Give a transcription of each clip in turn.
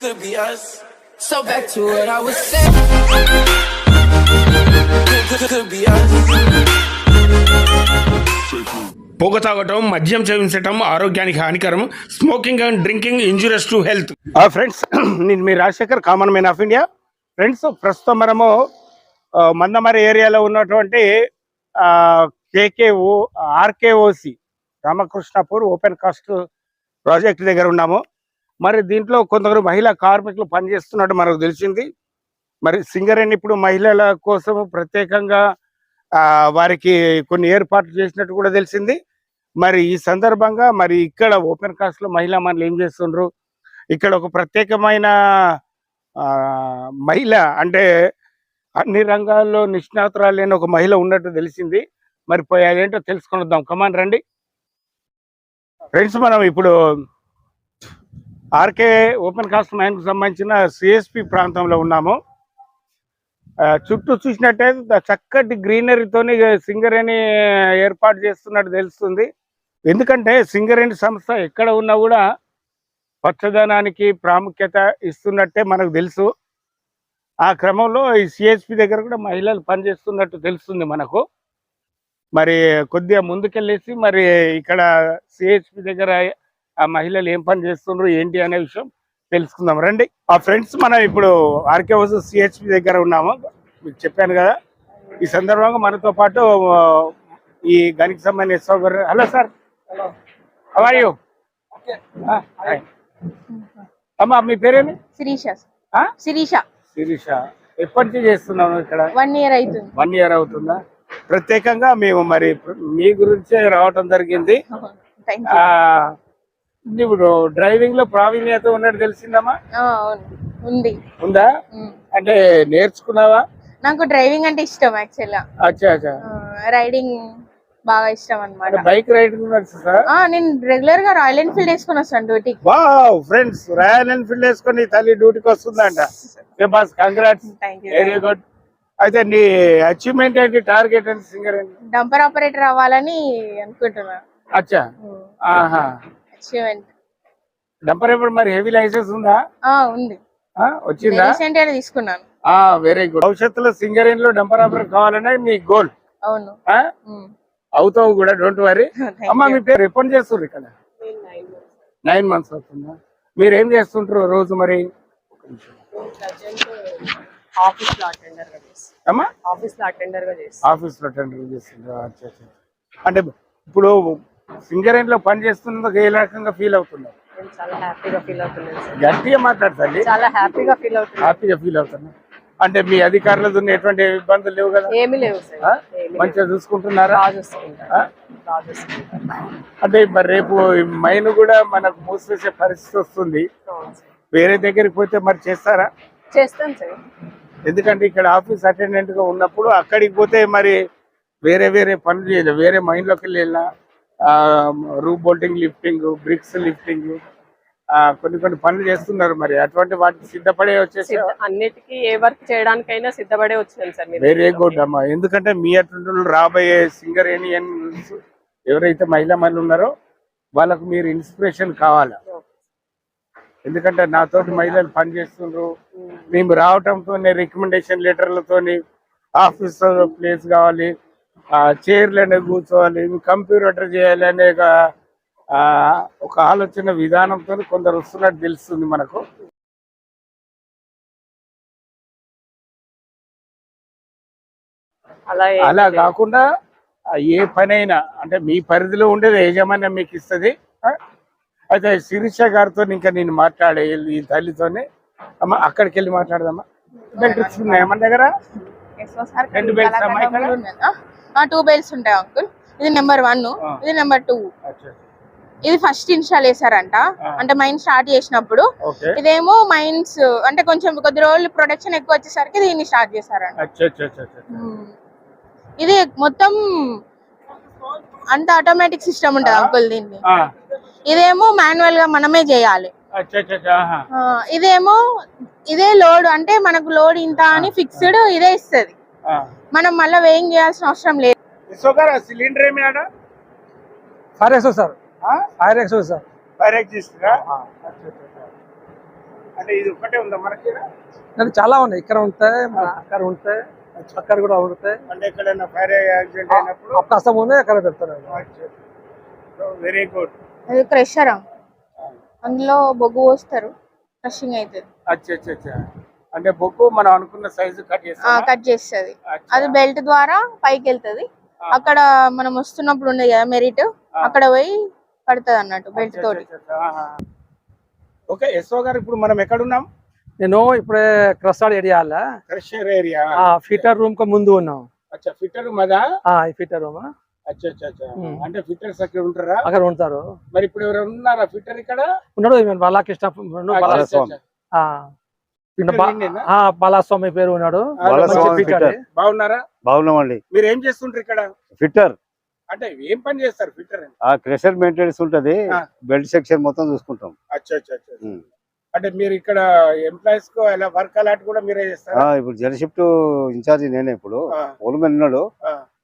could be us. So back to what I was saying. Could, be us. పొగ తాగటం మద్యం సేవించటం ఆరోగ్యానికి హానికరం smoking and drinking injurious to health friends నేను మీ Rajasekhar common man of India friends ప్రస్తుతం మనము మందమరి ఏరియాలో ఉన్నటువంటి KKO RKOC Ramakrishnapur open cast project దగ్గర ఉన్నాము మరి దీంట్లో కొందరు మహిళా కార్మికులు పనిచేస్తున్నట్టు మనకు తెలిసింది. మరి సింగరేణి ఇప్పుడు మహిళల కోసం ప్రత్యేకంగా వారికి కొన్ని ఏర్పాట్లు చేసినట్టు కూడా తెలిసింది. మరి ఈ సందర్భంగా మరి ఇక్కడ ఓపెన్ కాస్ట్లో మహిళా మనలు ఏం చేస్తుండ్రు? ఇక్కడ ఒక ప్రత్యేకమైన మహిళ అంటే అన్ని రంగాల్లో నిష్ణాతురాలు లేని ఒక మహిళ ఉన్నట్టు తెలిసింది. మరి పోయి అదేంటో తెలుసుకుని వద్దాం. కమాన్ రండి. ఫ్రెండ్స్ మనం ఇప్పుడు ఆర్కే ఓపెన్ కాస్ట్ నైన్కు సంబంధించిన సిఎస్పి ప్రాంతంలో ఉన్నాము. చుట్టూ చూసినట్టయితే చక్కటి గ్రీనరీతోని సింగరేణి ఏర్పాటు చేస్తున్నట్టు తెలుస్తుంది. ఎందుకంటే సింగరేణి సంస్థ ఎక్కడ ఉన్నా కూడా పచ్చదనానికి ప్రాముఖ్యత ఇస్తున్నట్టే మనకు తెలుసు. ఆ క్రమంలో ఈ సిహెచ్పి దగ్గర కూడా మహిళలు పనిచేస్తున్నట్టు తెలుస్తుంది మనకు. మరి కొద్దిగా ముందుకెళ్ళేసి మరి ఇక్కడ సిహెచ్పి దగ్గర ఆ మహిళలు ఏం పని చేస్తుండ్రు ఏంటి అనే విషయం తెలుసుకుందాం. రండి. ఆ ఫ్రెండ్స్ మనం ఇప్పుడు ఆర్కే హౌస్ సిహెచ్పి దగ్గర ఉన్నాము. మీకు చెప్పాను కదా. ఈ సందర్భంగా మనతో పాటు ఈ గనికి సంబంధించిన ఎస్ఓ గారు హలో సార్. యూ అమ్మా మీ పేరేమి? శిరీష? శిరీష. శిరీష. ఎప్పటి నుంచి చేస్తున్నాము ఇక్కడ? వన్ ఇయర్ అవుతుంది. వన్ ఇయర్ అవుతుందా? ప్రత్యేకంగా మేము మరి మీ గురించే రావటం జరిగింది. ఇప్పుడు డ్రైవింగ్లో ప్రావీణ్యత ఉన్నట్టు తెలిసిందమ్మా? ఉంది. ఉందా. అంటే నేర్చుకున్నావా? నాకు డ్రైవింగ్ అంటే ఇష్టం యాక్చువల్గా అచ్చా అచ్చా. రైడింగ్ బాగా ఇష్టం అనమాట బైక్ రైడింగ్ నేను రెగ్యులర్గా రాయల్ ఎన్ఫీల్డ్ వేసుకుని వస్తాను డ్యూటీకి వావ్ ఫ్రెండ్స్ రాయల్ ఎన్ఫీల్డ్ వేసుకొని తల్లి డ్యూటీకి వస్తుందంట. బాస్ కంగ్రాట్స్ వెరీ గుడ్ అయితే నీ అచీవ్మెంట్ ఏంటి? టార్గెట్ ఏంటి సింగర్ డంపర్ ఆపరేటర్ అవ్వాలని అనుకుంటున్నా. అచ్చా. ఆహా. డంపర్ ఎప్పుడు మరి హెవీ లైసెన్స్ ఉందా? ఉంది. ఆ, వచ్చిందా? రీసెంట్గా తీసుకున్నాను. ఆ వెరీ గుడ్ భవిష్యత్తులో సింగరేన్లో డంపర్ ఆపరేటర్ కావాలనే నీ గోల్ అవును. అవుతావు కూడా డోంట్ వరీ అమ్మా. మీ పేరు ఎప్పుడు చేస్తుర్రు ఇక్కడ. నైన్ మంత్స్ అవుతుందా? మీరు ఏం చేస్తుంటారు రోజు మరి? ఆఫీస్లో అటెండర్గా చేస్తాను అమ్మా? ఆఫీస్లో అటెండర్గా. అంటే ఇప్పుడు సింగరేన్లో పని చేస్తున్నందుకు ఏ రకంగా ఫీల్ అవుతున్నారు నేను చాలా హ్యాపీగా ఫీల్ అవుతున్నాను సార్ గట్టిగా మాట్లాడతాండి. చాలా హ్యాపీగా ఫీల్ అవుతున్నాను. హ్యాపీగా ఫీల్ అవుతున్నా అంటే మీ అధికారులతో ఎటువంటి ఇబ్బందులు లేవు కదా? ఏమీ లేవు సార్ ఆ? ఏమీ మంచిగా చూసుకుంటున్నారా? బాగా చూసుకుంటాను. ఆ? బాగా చూసుకుంటాను. అంటే మరి రేపు ఈ మైన్ కూడా మనకు మూసివేసే పరిస్థితి వస్తుంది. అవును సార్. వేరే దగ్గరికి పోతే మరి చేస్తారా? చేస్తాను సార్ ఎందుకంటే ఇక్కడ ఆఫీస్ అటెండెంట్గా ఉన్నప్పుడు అక్కడికి పోతే మరి వేరే వేరే పనులు చేయలేదు వేరే మైన్లోకి వెళ్ళి వెళ్ళినా roof bolting lifting bricks lifting కొన్ని కొన్ని పనులు చేస్తున్నారు మరి. అటువంటి వాటికి సిద్ధపడే వచ్చేసి అన్నిటికీ ఏ వర్క్ చేయడానికైనా సిద్ధపడే వచ్చినాను సార్ వెరీ గుడ్ అమ్మా. ఎందుకంటే మీ అటువంటి రాబోయే సింగర్ ఏనియన్స్ ఎవరైతే మహిళా మహిళలు ఉన్నారో వాళ్ళకు మీరు ఇన్స్పిరేషన్ కావాలా? ఎందుకంటే నాతోటి మహిళలు పనిచేస్తుండ్రు. మేము రావటంతోనే రికమెండేషన్ లెటర్లతోని ఆఫీస్ ప్లేస్ కావాలి చైర్లనే కూర్చోవాలి కంప్యూటర్ చేయాలి అనే ఒక, ఆ, ఒక ఆలోచన విధానంతో కొందరు వస్తున్నట్టు తెలుస్తుంది మనకు. అలా కాకుండా ఏ పనైనా అంటే మీ పరిధిలో ఉండేది యజమాన్యం మీకు ఇస్తుంది అయితే శిరీష గారితో ఇంకా నేను మాట్లాడే ఈ తల్లితోనే అమ్మ అక్కడికి వెళ్ళి మాట్లాడదామా? బెల్ట్స్ ఉన్నాయా మన దగ్గర? టూ బెల్స్ ఉంటాయి అంకుల్ ఇది నెంబర్ వన్. ఇది నెంబర్ టూ. ఇది ఫస్ట్ ఇన్స్టాల్ చేశారంట. అంటే మైన్ స్టార్ట్ చేసినప్పుడు. ఇదేమో మైన్స్ అంటే కొంచెం కొద్ది రోజులు ప్రొడక్షన్ ఎక్కువ వచ్చేసరికి దీన్ని స్టార్ట్ చేశారంట. ఇది మొత్తం అంత ఆటోమేటిక్ సిస్టమ్ ఉంటుంది అంకుల్ దీన్ని ఇదేమో మాన్యువల్గా మనమే చేయాలి. ఇదేమో ఇదే లోడ్ అంటే మనకు లోడ్ ఇంత అని ఫిక్స్డ్ ఇదే ఇస్తుంది. మనం మళ్ళీ వేయింగ్ చేయాల్సిన అవసరం లేదు. Cylinder fire ex sir. Fire ex sir. Fire ఎగ్జిస్టరా అంటే ఇది ఒకటే ఉందా మనకి? అంటే చాలా ఉన్నాయి. ఇక్కడ ఉంటాయి మన అక్కడ ఉంటాయి అక్కడ కూడా ఉంటాయి. అంటే ఎక్కడైనా ఫైర్ యాక్సిడెంట్ అయినప్పుడు? అవకాశం ఉంది అక్కడ పెడతారు. Very good. అది క్రెషర్ అందులో బొగ్గు పోస్తారు. క్రషింగ్ అవుతుంది. అచ్చా అచ్చా అచ్చా. అంటే బొగ్గు మనం అనుకున్న సైజు కట్ చేస్తాం కట్ చేస్తుంది. అది బెల్ట్ ద్వారా పైకి వెళ్తది అక్కడ మనం వస్తున్నప్పుడు ఉండేది కదా మెరిట్ అక్కడ పోయి పడుతుంది అన్నట్టు బెల్ట్ తోటి. ఓకే ఎస్ఓ గారు ఇప్పుడు మనం ఎక్కడున్నాం? నేను ఇప్పుడే క్రస్టాడ్ ఏరియాలో. Crusher area. ఆ ఫిటర్ రూమ్కు ముందు ఉన్నాం. అచ్చా ఫిట్టర్ మదా ఆ ఈ ఫిటర్ రూమ్? అచ్చా అచ్చా Hmm. అంటే ఫిట్టర్స్ అక్కడ ఉంటారా? అక్కడ ఉంటారు. మరి ఇప్పుడు ఎవరైనా ఉన్నారా ఫిట్టర్ ఇక్కడ? ఉన్నాడు బాలకృష్ణ బాలాస్వామి పేరు ఉన్నాడు. బాగున్నారా? బాగున్నామండి. మీరు ఏం చేస్తుంటారు ఇక్కడ? ఫిట్టర్. అంటే ఏం పని చేస్తారు ఫిట్టర్ ఆ క్రెషర్ మెయింటెనెన్స్ ఉంటది. బెల్ట్ సెక్షన్ మొత్తం చూసుకుంటాం. అచ్చా అచ్చా. అంటే మీరు ఇక్కడ ఎంప్లాయీస్కు అలా వర్క్ అలాంటి కూడా మీరే ఆ, చేస్తారా ఇప్పుడు జల్ షిఫ్ట్ ఇన్ఛార్జ్ నేనే ఇప్పుడు. ఫోర్మెన్ ఉన్నాడు.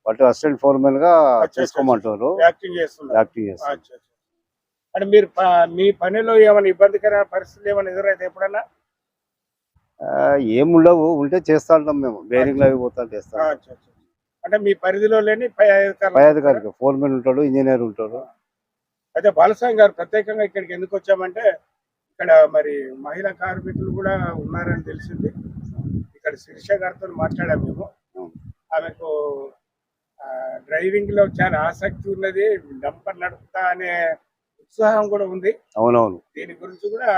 బట్ అసిస్టెంట్ ఫోర్మెన్గా చేసుకోమంటారు యాక్టింగ్ చేస్తున్నారు. యాక్టింగ్ చేస్తాం అచ్చా, అచ్చా. అంటే మీరు మీ పనిలో ఏమైనా ఇబ్బందికర పరిస్థితులు ఏమైనా ఎదురైతే ఎప్పుడన్నా? ఆ, ఏం ఉండవు ఉంటే చేస్తా ఉంటాం మేము బేరింగ్ అవి పోతా చేస్తాం. అంటే మీ పరిధిలో లేని పై అధికారులు పై అధికారికి ఫోర్మెన్ ఉంటాడు ఇంజనీర్ ఉంటాడు. అయితే బాలస్వామి గారు ప్రత్యేకంగా ఇక్కడికి ఎందుకు వచ్చామంటే ఇక్కడ మరి మహిళా కార్మికులు కూడా ఉన్నారని తెలిసింది. ఇక్కడ శిరీష గారితో మాట్లాడాము మేము. ఆమెకు ఆ, డ్రైవింగ్లో చాలా ఆసక్తి ఉన్నది డంపర్ నడుపుతా అనే ఉత్సాహం కూడా ఉంది. అవునవును. దీని గురించి కూడా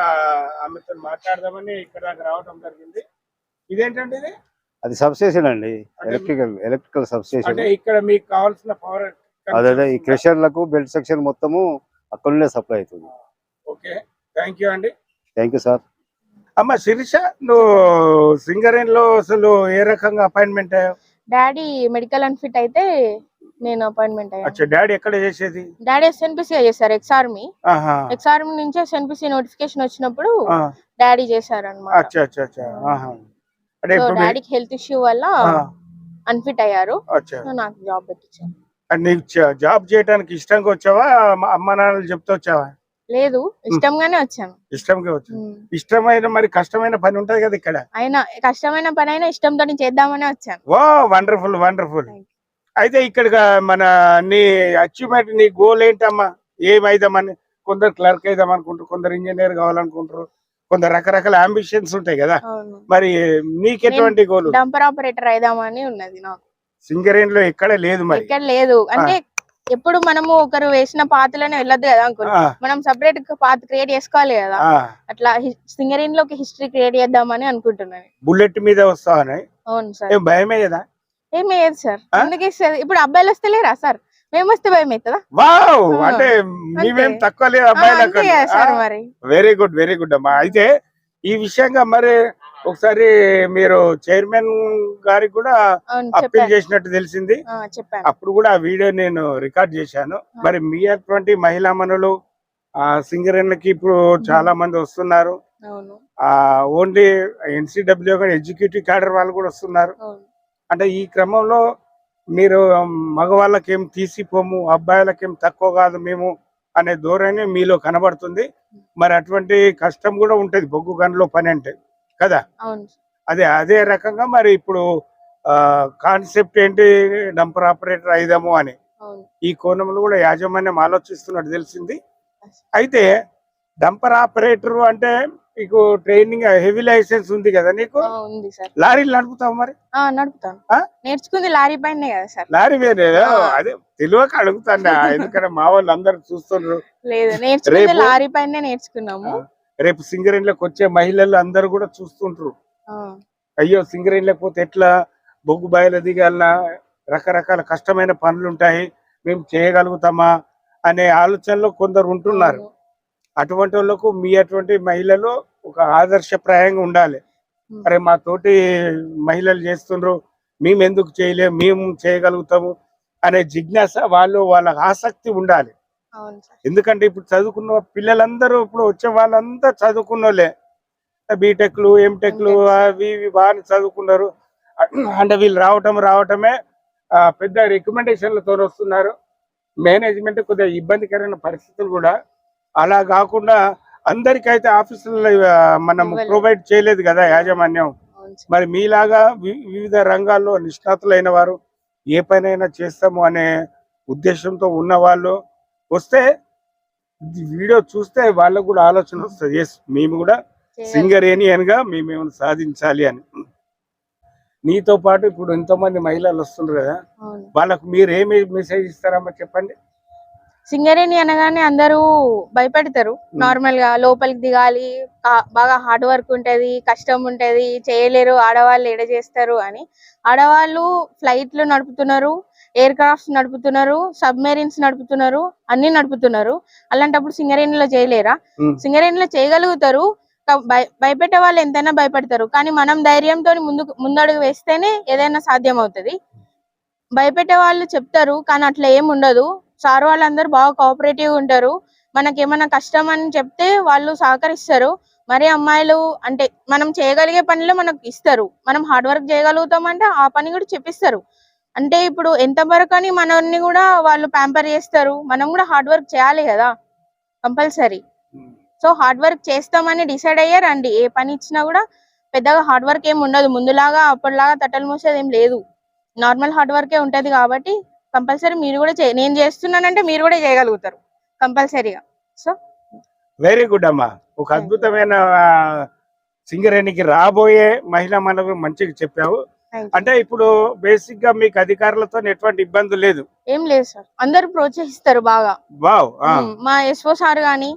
ఆమెతో మాట్లాడదామని ఇక్కడ రావడం జరిగింది. ఇదేంటండి ఇది? అది సబ్స్టేషన్ అండి. ఎలక్ట్రికల్ ఎలక్ట్రికల్ సబ్స్టేషన్ అంటే ఇక్కడ మీకు కావాల్సిన పవర్ అదే ఈ క్రెషర్లకు బెల్ట్ సెక్షన్ మొత్తము అక్కడ నుండే సప్లై అవుతుంది. ఓకే. థ్యాంక్ యూ అండి. థ్యాంక్ యూ సార్ అమ్మ శిరీష నువ్వు సింగరేన్లో అసలు ఏ రకంగా appointment daddy medical and fit అయితే నేను అపాయింట్మెంట్ అయ్యాను. అచ్చా డాడీ ఎక్కడ చేసేది? డాడీ ఎస్ఎన్పిసి చేశారు ఎక్స్ ఆర్మీ ఆహా. ఎక్స్ ఆర్మీ నుంచి ఎస్ఎన్పిసి నోటిఫికేషన్ వచ్చినప్పుడు ఆ, డాడీ చేశారు అనమాట అచ్చా అచ్చా అచ్చా. ఆహా. అంటే సో ఇప్పుడు నీ- డాడీకి హెల్త్ ఇష్యూ వల్ల ఆ, అన్ఫిట్ అయ్యారు. అచ్చా. సో నాకు జాబ్ పెట్టించారు. అంటే నీకు జా- జాబ్ చేయడానికి ఇష్టంగా వచ్చావా? అమ్మ- అమ్మ నాన్నలు చెప్తూ వచ్చావా? లేదు ఇష్టంగానే వచ్చాను. ఇష్టంగా వచ్చావు. ఉమ్. ఇష్టమైన మరి కష్టమైన పని ఉంటది కదా ఇక్కడ? అయినా కష్టమైన పని అయినా ఇష్టంతో చేద్దామనే వచ్చాను. వా వండర్ఫుల్ వండర్ఫుల్. Thank అయితే ఇక్కడ మన నీ అచీవ్మెంట్ నీ గోల్ ఏంటమ్మా? ఏమైదామని? కొందరు క్లర్క్ అయిదాం అనుకుంటారు కొందరు ఇంజనీర్ కావాలనుకుంటారు కొందరు రకరకాల అంబిషన్స్ ఉంటాయి కదా. మరి నీకు ఎటువంటి గోల్ డంపర్ ఆపరేటర్ అయిదామని ఉన్నది నాకు. సింగరేన్లో ఎక్కడ లేదు మరి. ఇక్కడ లేదు. అంటే ఎప్పుడు మనము ఒకరు వేసిన పాతలోనే వెళ్ళదు కదా అంకుల్. మనం సపరేట్ పాత క్రియేట్ చేసుకోవాలి కదా. అట్లా సింగరేన్లోకి హిస్టరీ క్రియేట్ చేద్దామని అనుకుంటున్నాను. బుల్లెట్ మీద వస్తావని అవును సార్. భయమే కదా ఏం లేదు సార్? ఎందుకు ఇస్తుంది ఇప్పుడు అబ్బాయిలు వస్తలేరా సార్? మేము వస్తే భయం అవుతుందా? వావ్! అంటే మేమేం అంతే. తక్కువ లేదు అబ్బాయిలకు మరి. వెరీ గుడ్ వెరీ గుడ్ అమ్మా. అయితే ఈ విషయంగా మరి ఒకసారి మీరు చైర్మన్ గారికి కూడా అప్పీల్ చేసినట్టు తెలిసింది. అప్పుడు కూడా ఆ వీడియో నేను రికార్డ్ చేశాను. మరి మీ అటువంటి మహిళా మనులు ఆ సింగరేన్లకి ఇప్పుడు చాలా మంది వస్తున్నారు. ఓన్లీ ఎన్సిడబ్ల్యూ ఎగ్జిక్యూటివ్ క్యాడర్ వాళ్ళు కూడా వస్తున్నారు. అంటే ఈ క్రమంలో మీరు మగవాళ్ళకేం తీసిపోము అబ్బాయిలకేం తక్కువ కాదు మేము అనే ధోరణి మీలో కనబడుతుంది. మరి అటువంటి కష్టం కూడా ఉంటది బొగ్గు గనిలో పని అంటే కదా? అదే అదే రకంగా మరి ఇప్పుడు కాన్సెప్ట్ ఏంటి డంపర్ ఆపరేటర్ అయిదాము అని. ఈ కోణంలో కూడా యాజమాన్యం ఆలోచిస్తున్నట్టు తెలిసింది. అయితే డంపర్ ఆపరేటర్ అంటే నీకు ట్రైనింగ్ హెవీ లైసెన్స్ ఉంది కదా నీకు? ఆ, ఉంది సార్. లారీలు నడుపుతావు మరి? నడుపుతాను ఆ? నేర్చుకుంది లారీ పైనే కదా సార్. లారీ ఆ. అదే తెలియక అడుగుతాను ఎందుకంటే మా వాళ్ళు అందరు చూస్తున్నారు. లేదు నేర్చుకుంది లారీ పైనే నేర్చుకున్నాము. రేపు సింగరేన్లకు వచ్చే మహిళలు అందరు కూడా చూస్తుంటారు అయ్యో సింగరేన్లకు పోతే ఎట్లా బొగ్గు బాయిల దిగాలనా రకరకాల కష్టమైన పనులు ఉంటాయి మేము చేయగలుగుతామా అనే ఆలోచనలో కొందరు ఉంటున్నారు. అటువంటి వాళ్ళకు మీ అటువంటి మహిళలు ఒక ఆదర్శప్రాయంగా ఉండాలి. అరే మా తోటి మహిళలు చేస్తుండ్రు మేము ఎందుకు చేయలేము మేము చేయగలుగుతాము అనే జిజ్ఞాస వాళ్ళు వాళ్ళ ఆసక్తి ఉండాలి. ఎందుకంటే ఇప్పుడు చదువుకున్న పిల్లలందరూ ఇప్పుడు వచ్చే వాళ్ళంతా చదువుకున్న వాళ్ళే బీటెక్లు ఎంటెక్లు. అవి ఇవి బాగా చదువుకున్నారు. అంటే వీళ్ళు రావటం రావటమే పెద్ద రికమెండేషన్లతో వస్తున్నారు మేనేజ్మెంట్ కొద్దిగా ఇబ్బందికరమైన పరిస్థితులు కూడా అలా కాకుండా అందరికైతే ఆఫీసులలో ఆ, మనం. ప్రొవైడ్ చేయలేదు కదా యాజమాన్యం. మరి మీలాగా వివిధ రంగాల్లో నిష్ణాతులైన వారు ఏ పనైనా చేస్తాము అనే ఉద్దేశంతో ఉన్న వాళ్ళు వస్తే వీడియో చూస్తే వాళ్ళకు కూడా ఆలోచన వస్తుంది ఎస్ మేము కూడా చేయాలి. సింగరేనియన్గా మేము సాధించాలి అని నీతో పాటు ఇప్పుడు ఎంతోమంది మహిళలు వస్తున్నారు కదా. వాళ్ళకు మీరు ఏమి మెసేజ్ ఇస్తారమ్మా చెప్పండి సింగరేణి అనగానే అందరూ భయపెడతారు. నార్మల్గా లోపలికి దిగాలి బాగా హార్డ్ వర్క్ ఉంటది కష్టం ఉంటది చేయలేరు ఆడవాళ్ళు ఎడ చేస్తారు అని. ఆడవాళ్ళు ఫ్లైట్లు నడుపుతున్నారు ఎయిర్ క్రాఫ్ట్స్ నడుపుతున్నారు సబ్మెరీన్స్ నడుపుతున్నారు అన్ని నడుపుతున్నారు. అలాంటప్పుడు సింగరేణిలో చేయలేరా. సింగరేణిలో చేయగలుగుతారు భయపెట్టే వాళ్ళు ఎంతైనా భయపెడతారు. కానీ మనం ధైర్యంతో ముందుకు ముందడుగు వేస్తేనే ఏదైనా సాధ్యం అవుతుంది భయపెట్టే వాళ్ళు చెప్తారు కానీ అట్లా ఏం ఉండదు. సార్ వాళ్ళందరూ బాగా కోఆపరేటివ్ ఉంటారు. మనకి ఏమైనా కష్టం అని చెప్తే వాళ్ళు సహకరిస్తారు. మరి అమ్మాయిలు అంటే మనం చేయగలిగే పనిలో మనకు ఇస్తారు. మనం హార్డ్ వర్క్ చేయగలుగుతామంటే ఆ పని కూడా చెప్పిస్తారు. అంటే ఇప్పుడు ఎంత వరకు అని మనల్ని కూడా వాళ్ళు ప్యాంపర్ చేస్తారు. మనం కూడా హార్డ్ వర్క్ చేయాలి కదా కంపల్సరీ సో హార్డ్ వర్క్ చేస్తామని డిసైడ్ అయ్యారు అండి ఏ పని ఇచ్చినా కూడా పెద్దగా హార్డ్ వర్క్ ఏం ఉండదు. ముందులాగా అప్పటిలాగా తట్టలు మూసేది ఏం లేదు. నార్మల్ హార్డ్ వర్కే ఉంటది కాబట్టి కంపల్సరీ మీరు కూడా నేను చేస్తున్నానంటే మీరు కూడా చేయగలుగుతారు. కంపల్సరీగా. సో వెరీ గుడ్ అమ్మా. ఒక. అద్భుతమైన సింగరేణికి రాబోయే మహిళా మనకు మంచిగా చెప్పావు. అంటే ఇప్పుడు బేసిక్గా మీకు అధికారులతో ఎటువంటి ఇబ్బంది లేదు. ఏం లేదు సార్. అందరూ ప్రోత్సహిస్తారు బాగా. మా ఎస్ఓ సార్ గాని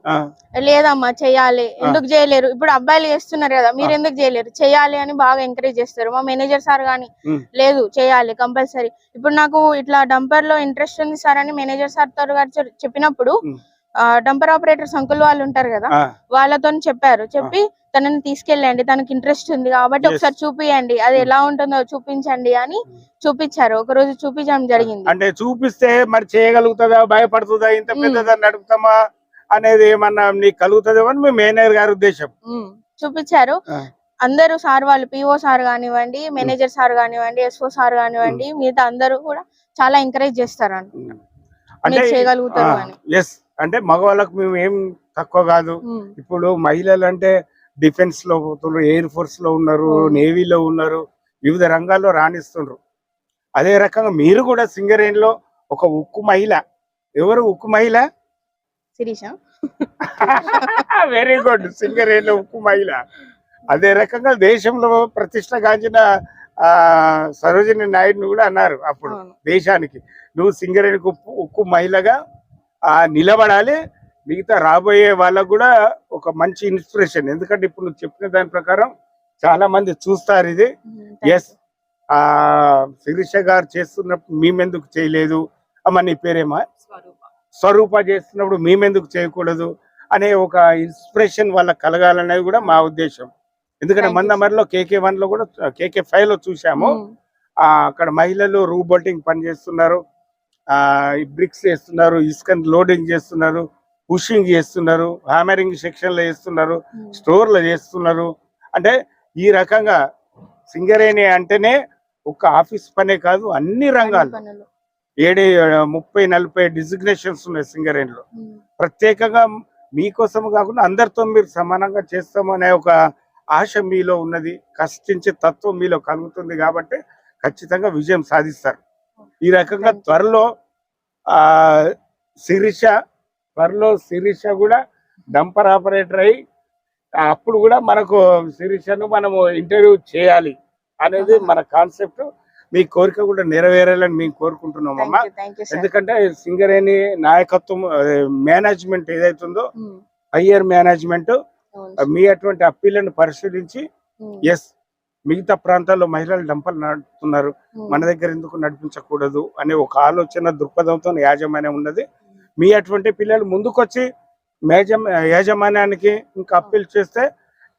లేదమ్మా చేయాలి ఎందుకు చేయలేరు? ఇప్పుడు అబ్బాయిలు చేస్తున్నారు కదా మీరు ఎందుకు చేయలేరు? చేయాలి అని బాగా ఎంకరేజ్ చేస్తారు. మా మేనేజర్ సార్ గాని. లేదు చేయాలి కంపల్సరీ. ఇప్పుడు నాకు ఇట్లా డంపర్లో ఇంట్రెస్ట్ ఉంది సార్ అని మేనేజర్ సార్తో చెప్పినప్పుడు. డంపర్ ఆపరేటర్స్ అంకుల్ వాళ్ళు ఉంటారు కదా వాళ్ళతో చెప్పారు. చెప్పి తనని తీసుకెళ్ళండి తనకి ఇంట్రెస్ట్ ఉంది కాబట్టి. ఒకసారి చూపియండి అది ఎలా ఉంటుందో చూపించండి అని చూపించారు. ఒక రోజు చూపించడం జరిగింది. అంటే చూపిస్తే మరి చేయగలుగుతుందా భయపడుతుందా ఇంత ఉమ్. పెద్దదాన్ని నడుపుతామా అనేది ఏమన్నా నీకు కలుగుతుందేమో అని మీ మేనేజర్ గారి ఉద్దేశం? చూపించారు. అందరూ సార్ వాళ్ళు పిఓ సార్ కానివ్వండి మేనేజర్ సార్ కానివ్వండి ఎస్ఓ సార్ కానివ్వండి మిగతా అందరూ కూడా చాలా ఎంకరేజ్ చేస్తారు అంటే చేయగలుగుతారు అంటే మగవాళ్ళకు మేము ఏం తక్కువ కాదు. ఇప్పుడు మహిళలు అంటే డిఫెన్స్లో పోతున్నారు ఎయిర్ ఫోర్స్లో ఉన్నారు. నేవీలో ఉన్నారు వివిధ రంగాల్లో రాణిస్తున్నారు అదే రకంగా మీరు కూడా సింగరేణిలో ఒక ఉక్కు మహిళ. ఎవరు ఉక్కు మహిళ? శిరీష. వెరీ గుడ్ సింగరేణిలో ఉక్కు మహిళ. అదే రకంగా దేశంలో ప్రతిష్ట గాంచిన సరోజిని నాయుడుని కూడా అన్నారు అప్పుడు. దేశానికి. నువ్వు సింగరేణికి ఉప్పు ఉక్కు మహిళగా నిలబడాలి. మిగతా రాబోయే వాళ్ళకు కూడా ఒక మంచి ఇన్స్పిరేషన్ ఎందుకంటే ఇప్పుడు నువ్వు చెప్పిన దాని ప్రకారం చాలా మంది చూస్తారు ఇది. ఎస్ ఆ శిరీష గారు చేస్తున్నప్పుడు మేమెందుకు చేయలేదు? అమ్మ నీ పేరేమా? స్వరూప. చేస్తున్నప్పుడు మేమెందుకు చేయకూడదు? అనే ఒక ఇన్స్పిరేషన్ వాళ్ళకి కలగాలనేది కూడా మా ఉద్దేశం. ఎందుకంటే మందమరిలో కేకే వన్లో కూడా కేకే ఫైవ్లో చూసాము ఆ అక్కడ మహిళలు రూ బోటింగ్ పని చేస్తున్నారు ఆ బ్రిక్స్ చేస్తున్నారు ఇసుకని లోడింగ్ చేస్తున్నారు. పుషింగ్ చేస్తున్నారు హ్యామరింగ్ సెక్షన్లో చేస్తున్నారు ఉమ్, స్టోర్లో చేస్తున్నారు. అంటే ఈ రకంగా సింగరేణి అంటేనే ఒక్క ఆఫీస్ పనే కాదు అన్ని రంగాలు. ఏడు ముప్పై నలభై డిజిగ్నేషన్స్ ఉన్నాయి సింగరేణిలో. ఉమ్, ప్రత్యేకంగా మీకోసం కాకుండా అందరితో మీరు సమానంగా చేస్తాము అనే ఒక ఆశ మీలో ఉన్నది కష్టించే తత్వం మీలో కలుగుతుంది కాబట్టి ఖచ్చితంగా విజయం సాధిస్తారు. ఈ రకంగా. త్వరలో ఆ శిరీష త్వరలో శిరీష కూడా డంపర్ ఆపరేటర్ అయి అప్పుడు కూడా మనకు శిరీషను మనము ఇంటర్వ్యూ చేయాలి అనేది మన కాన్సెప్ట్. మీ కోరిక కూడా నెరవేరాలని మేము కోరుకుంటున్నాం అమ్మా. ఎందుకంటే సింగరేణి నాయకత్వం మేనేజ్మెంట్ ఏదైతుందో ఉమ్, హయ్యర్ మేనేజ్మెంట్ మీ అటువంటి అప్పీలను పరిశీలించి ఎస్ మిగతా ప్రాంతాల్లో మహిళలు డంపలు నడుపుతున్నారు. ఉమ్, మన దగ్గర ఎందుకు నడిపించకూడదు అనే ఒక ఆలోచన దృక్పథంతో యాజమాన్యం ఉన్నది. మీ అటువంటి పిల్లలు ముందుకొచ్చి మేజం యాజమాన్యానికి ఇంకా అప్పీల్ చేస్తే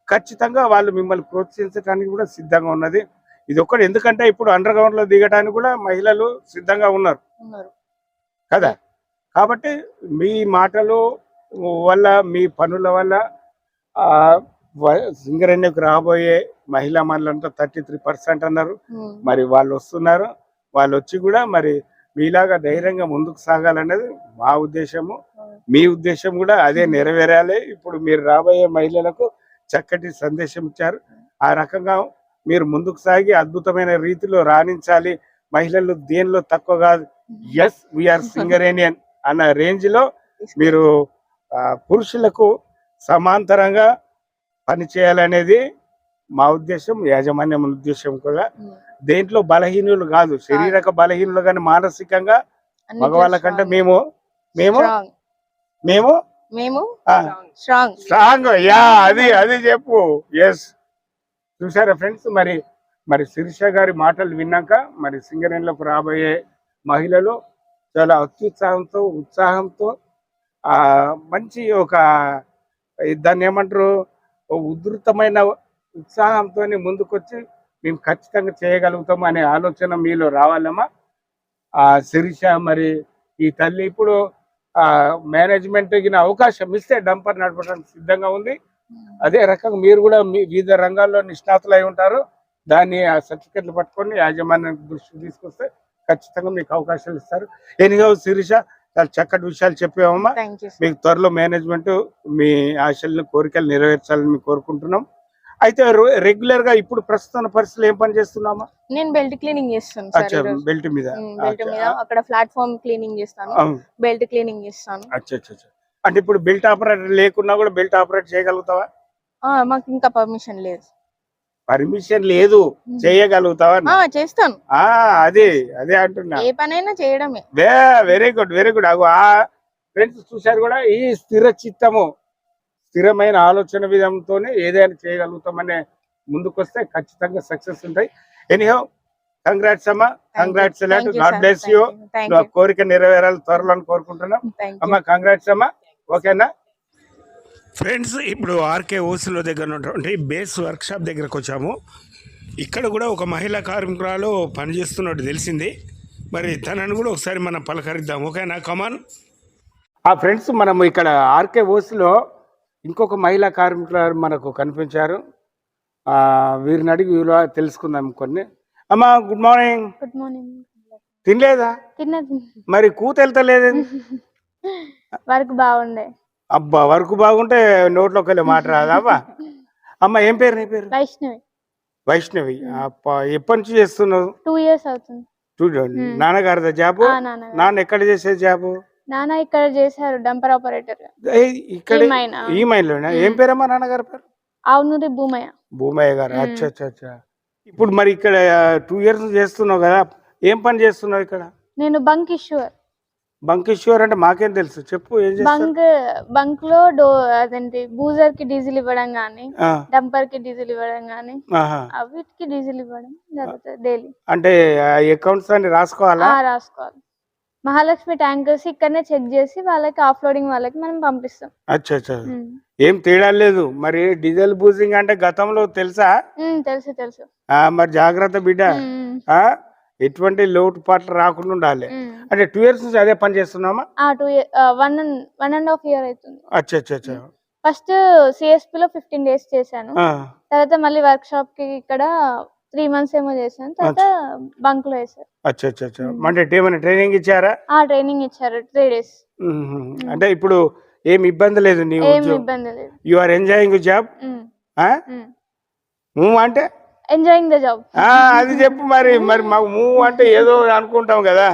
ఖచ్చితంగా వాళ్ళు మిమ్మల్ని ప్రోత్సహించడానికి కూడా సిద్ధంగా ఉన్నది. ఇది ఒక్కటి. ఎందుకంటే ఇప్పుడు అండర్ గ్రౌండ్లో దిగడానికి కూడా మహిళలు సిద్ధంగా ఉన్నారు. కదా? కాబట్టి మీ మాటలు వల్ల మీ పనుల వల్ల సింగరేణికి రాబోయే మహిళా మనులంతా థర్టీ త్రీ పర్సెంట్ అన్నారు. మరి వాళ్ళు వస్తున్నారు. వాళ్ళు వచ్చి కూడా మరి మీలాగా ధైర్యంగా ముందుకు సాగాలనేది మా ఉద్దేశము. మీ ఉద్దేశం కూడా అదే నెరవేరాలి. ఇప్పుడు మీరు రాబోయే మహిళలకు చక్కటి సందేశం ఇచ్చారు. ఆ రకంగా మీరు ముందుకు సాగి అద్భుతమైన రీతిలో రాణించాలి. మహిళలు దేనిలో తక్కువ కాదు. ఎస్ వీఆర్ సింగరేనియన్ అన్న రేంజ్లో మీరు పురుషులకు సమాంతరంగా పని చేయాలనేది మా ఉద్దేశం యాజమాన్యం ఉద్దేశం కూడా. ఉమ్. దేంట్లో బలహీనులు కాదు. శరీరక బలహీనులు కానీ మానసికంగా మగవాళ్ళ కంటే. మేము మేము. మేము మేము స్ట్రాంగ్ స్ట్రాంగ్ యా అది అది చెప్పు. ఎస్ చూసారా ఫ్రెండ్స్ మరి మరి శిరీష గారి మాటలు విన్నాక మరి సింగరేణిలోకి రాబోయే మహిళలు చాలా అత్యుత్సాహంతో ఉత్సాహంతో ఆ మంచి ఒక దాన్ని ఏమంటారు? ఉధృతమైన ఉత్సాహంతో ముందుకొచ్చి మేము ఖచ్చితంగా చేయగలుగుతాం అనే ఆలోచన మీలో రావాలమ్మా. ఆ శిరీష మరి ఈ తల్లి ఇప్పుడు ఆ మేనేజ్మెంట్ అవకాశం ఇస్తే డంపర్ నడపడానికి సిద్ధంగా ఉంది. అదే రకంగా మీరు కూడా వివిధ రంగాల్లో నిష్ణాతులు అయి ఉంటారు. దాన్ని ఆ సర్టిఫికెట్లు పట్టుకొని యాజమాన్యం దృష్టికి తీసుకొస్తే ఖచ్చితంగా మీకు అవకాశాలు ఇస్తారు. ఎనిగా శిరీష చాలా చక్కటి విషయాలు చెప్పామమ్మా మీకు త్వరలో మేనేజ్మెంట్ మీ ఆశలను కోరికలు నెరవేర్చాలని మేము కోరుకుంటున్నాం. అయితే రెగ్యులర్గా ఇప్పుడు ప్రస్తుత పరిస్థితులు ఏం పని చేస్తున్నామా? నేను బెల్ట్ క్లీనింగ్ చేస్తాను అచ్చా. బెల్ట్ మీద. బెల్ట్ మీద. అక్కడ ప్లాట్ఫామ్ క్లీనింగ్ చేస్తాను. బెల్ట్ క్లీనింగ్ చేస్తాను. అచ్చా. అంటే ఇప్పుడు బెల్ట్ ఆపరేటర్ లేకున్నా కూడా బెల్ట్ ఆపరేట్ చేయగలుగుతావా? మాకు ఇంకా పర్మిషన్ లేదు. పర్మిషన్ లేదు. చేయగలుగుతావా? చేస్తాను. ఆ అదే అదే అంటున్నా. ఏ పనైనా చేయడమే. వెరీ గుడ్ వెరీ గుడ్ అగో ఫ్రెండ్స్ చూశారు కూడా ఈ స్థిర చిత్తము. స్థిరమైన ఆలోచన విధంతోనే ఏదైనా చేయగలుగుతామనే ముందుకొస్తే ఖచ్చితంగా సక్సెస్ ఉంటాయి. ఎనీహో కంగ్రాట్స్ అమ్మా. కంగ్రాట్స్ గాడ్ బ్లెస్ యూ కోరిక నెరవేరాలి త్వరలో అని కోరుకుంటున్నాం అమ్మా కంగ్రాట్స్ అమ్మా. ఓకేనా? ఫ్రెండ్స్ ఇప్పుడు ఆర్కే ఓసిలో దగ్గర ఉన్నటువంటి బేస్ వర్క్ షాప్ దగ్గరకు వచ్చాము. ఇక్కడ కూడా ఒక మహిళా కార్మికురాలు పనిచేస్తున్నట్టు తెలిసింది. మరి తనను కూడా ఒకసారి మనం పలకరిద్దాం. ఓకేనా? కమాన్ ఆ ఫ్రెండ్స్ మనము ఇక్కడ ఆర్కే ఓసిలో ఇంకొక మహిళా కార్మికురాలు మనకు కనిపించారు. వీరిని అడిగి వీరు తెలుసుకుందాం కొన్ని. అమ్మా గుడ్ మార్నింగ్. Good morning. తినలేదా? మరి కూత వెళ్తలేదు? వర్క్ బాగుండే. అబ్బా వర్క్ బాగుంటే నోట్లోకి వెళ్ళి మాట రాదా అబ్బా? అమ్మ ఏం పేరు నీ పేరు? వైష్ణవి. వైష్ణవి. అప్ప ఎప్పటి నుంచి చేస్తున్నావు? టూ ఇయర్స్ అవుతుంది. నాన్నగారిదా జాబు? నాన్న నాన్న ఎక్కడ చేసే జాబు? నాన్న ఇక్కడ చేశారు డంపర్ ఆపరేటర్ ఇక్కడ ఈ మైన్, మైన్లోనే? ఏం పేరమ్మా నాన్నగారి పేరు? అవునూరి భూమయ్య. భూమయ్య గారు. అచ్చా అచ్చా అచ్చా ఇప్పుడు మరి ఇక్కడ టూ ఇయర్స్ చేస్తున్నావు కదా ఏం పని చేస్తున్నావు ఇక్కడ? నేను బంక్ ఇష్యూర్ బంకేశ్వర్ అంటే మాకేం తెలుసు? చెప్పు ఏం బంక్ బంక్లో డో అదేంటి బూజర్కి డీజిల్ ఇవ్వడం గానీ డంపర్కి డీజిల్ ఇవ్వడం గానీ. వీటికి డీజిల్ ఇవ్వడం జరుగుతుంది డైలీ. అంటే అకౌంట్స్ అన్ని రాసుకోవాలా? రాసుకోవాలి. మహాలక్ష్మి ట్యాంకర్స్ ఇక్కడనే చెక్ చేసి వాళ్ళకి ఆఫ్లోడింగ్ వాళ్ళకి మనం పంపిస్తాం. అచ్చా. ఏం తేడా లేదు. మరి డీజిల్ బూజింగ్ అంటే గతంలో తెలుసా? తెలుసు తెలుసు. మరి జాగ్రత్త బిడ్డ. ఎటువంటి లోటుపాట్లు రాకుండా ఉండాలి. అంటే టూ ఇయర్స్ నుంచి అదే పని చేస్తున్నామా? ఆ two one one and half year అవుతుంది అచ్చా అచ్చా అచ్చా. ఫస్ట్ సిఎస్పి లో ఫిఫ్టీన్ డేస్ చేశాను. తర్వాత మళ్ళీ వర్క్ షాప్కి ఇక్కడ త్రీ మంత్స్ ఏమో చేశాను తర్వాత బంక్లో వేసారు అచ్చా అచ్చా అచ్చా. అంటే ఏమైనా ట్రైనింగ్ ఇచ్చారా? ఆ ట్రైనింగ్ ఇచ్చారు త్రీ డేస్. అంటే ఇప్పుడు ఏం ఇబ్బంది లేదు నీ ఏం ఉద్యోగం. ఇబ్బంది లేదు. You are enjoying job move అంటే? ఎంజాయింగ్ ద జాబ్ అది చెప్పు మరి మరి మాకు మూవ్ అంటే ఏదో అనుకుంటాం కదా.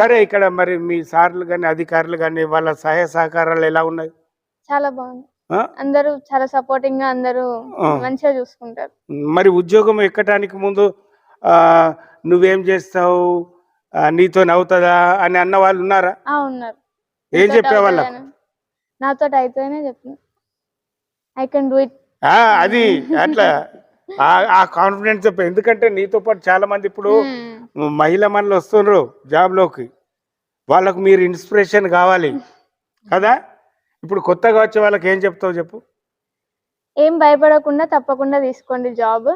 సరే ఇక్కడ మరి మీ సార్లు కానీ అధికారులు కానీ వాళ్ళ సహాయ సహకారాలు ఎలా ఉన్నాయి? చాలా బాగుంది? అందరూ చాలా సపోర్టింగ్గా అందరూ. మంచిగా చూసుకుంటారు. మరి ఉద్యోగం ఎక్కడానికి ముందు నువ్వేం చేస్తావు? నీతో అవుతుందా అని అన్న వాళ్ళు ఉన్నారా? ఉన్నారు. ఏం నాతోటి చెప్పే వాళ్ళకు అవుతుందని. నాతోటి అయితేనే చెప్పిన. ఐ కెన్ డూ ఇట్ అది అట్లా. ఆ- కాన్ఫిడెన్స్ చెప్పు. ఎందుకంటే నీతో పాటు చాలా మంది ఇప్పుడు మహిళ మనలు వస్తున్నారు జాబ్లోకి వాళ్ళకు మీరు ఇన్స్పిరేషన్ కావాలి. కదా? ఇప్పుడు కొత్తగా వచ్చే వాళ్ళకి ఏం చెప్తావు చెప్పు? ఏం భయపడకుండా తప్పకుండా తీసుకోండి జాబ్.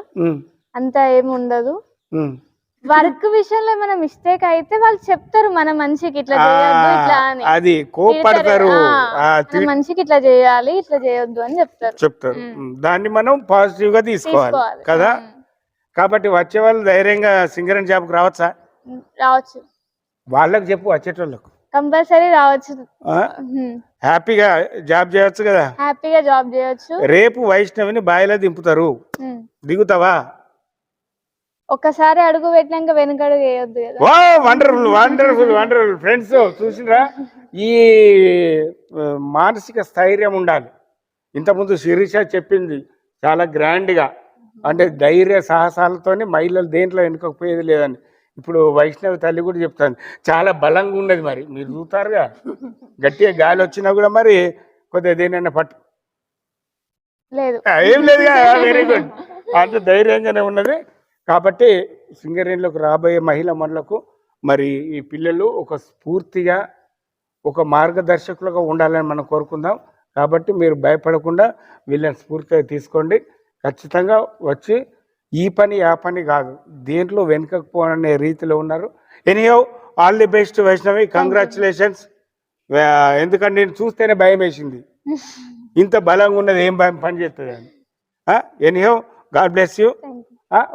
అంత ఏం ఉండదు. వర్క్ విషయంలో ఏమైనా మిస్టేక్ అయితే వాళ్ళు చెప్తారు మన మనిషికి ఇట్లా చేయొద్దు ఇట్లా అని. అది కోపడతారు మన మనిషికి ఇట్లా చేయాలి ఇట్లా చేయొద్దు అని చెప్తారు. చెప్తారు. దాన్ని మనం పాజిటివ్గా తీసుకోవాలి కదా. కాబట్టి వచ్చే వాళ్ళు ధైర్యంగా సింగరన్ జాబ్కి రావచ్చా? ఉమ్, రావచ్చు. వాళ్ళకి చెప్పు వచ్చేటోళ్ళకు. కంపల్సరీ రావచ్చు. హ్యాపీగా జాబ్ చేయొచ్చు కదా. హ్యాపీగా జాబ్ చేయొచ్చు. రేపు వైష్ణవిని బాయిలో దింపుతారు. దిగుతావా? ఒక్కసారి అడుగు పెట్టినాక వెనకడుగు వేయొద్దు వా వండర్ఫుల్ వండర్ఫుల్ వండర్ఫుల్. ఫ్రెండ్స్ చూసినరా ఈ మానసిక స్థైర్యం ఉండాలి. ఇంతకుముందు శిరీష చెప్పింది చాలా గ్రాండ్గా. అంటే ధైర్య సాహసాలతోనే మహిళలు దేంట్లో వెనుకపోయేది లేదని. ఇప్పుడు వైష్ణవి తల్లి కూడా చెప్తాను చాలా బలంగా ఉన్నది మరి మీరు చూస్తారుగా. గట్టిగా గాలి వచ్చినా కూడా మరి కొద్దిగా దేనైనా పట్టు. లేదు. ఏం లేదు వెరీ గుడ్ అంత ధైర్యంగానే ఉన్నది. కాబట్టి సింగరేణిలోకి రాబోయే మహిళ మనులకు మరి ఈ పిల్లలు ఒక స్ఫూర్తిగా ఒక మార్గదర్శకులుగా ఉండాలని మనం కోరుకుందాం. కాబట్టి మీరు భయపడకుండా వీళ్ళని స్ఫూర్తిగా తీసుకోండి. ఖచ్చితంగా వచ్చి ఈ పని ఆ పని కాదు. దేంట్లో వెనుకపోనే రీతిలో ఉన్నారు. Anyhow all the best Vaishnavi congratulations ఎందుకంటే నేను చూస్తేనే భయం వేసింది ఇంత బలంగా ఉన్నది ఏం భయం పని చేస్తుంది అని. Anyhow God bless you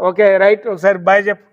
okay right ఒకసారి బాయ్ చెప్పు.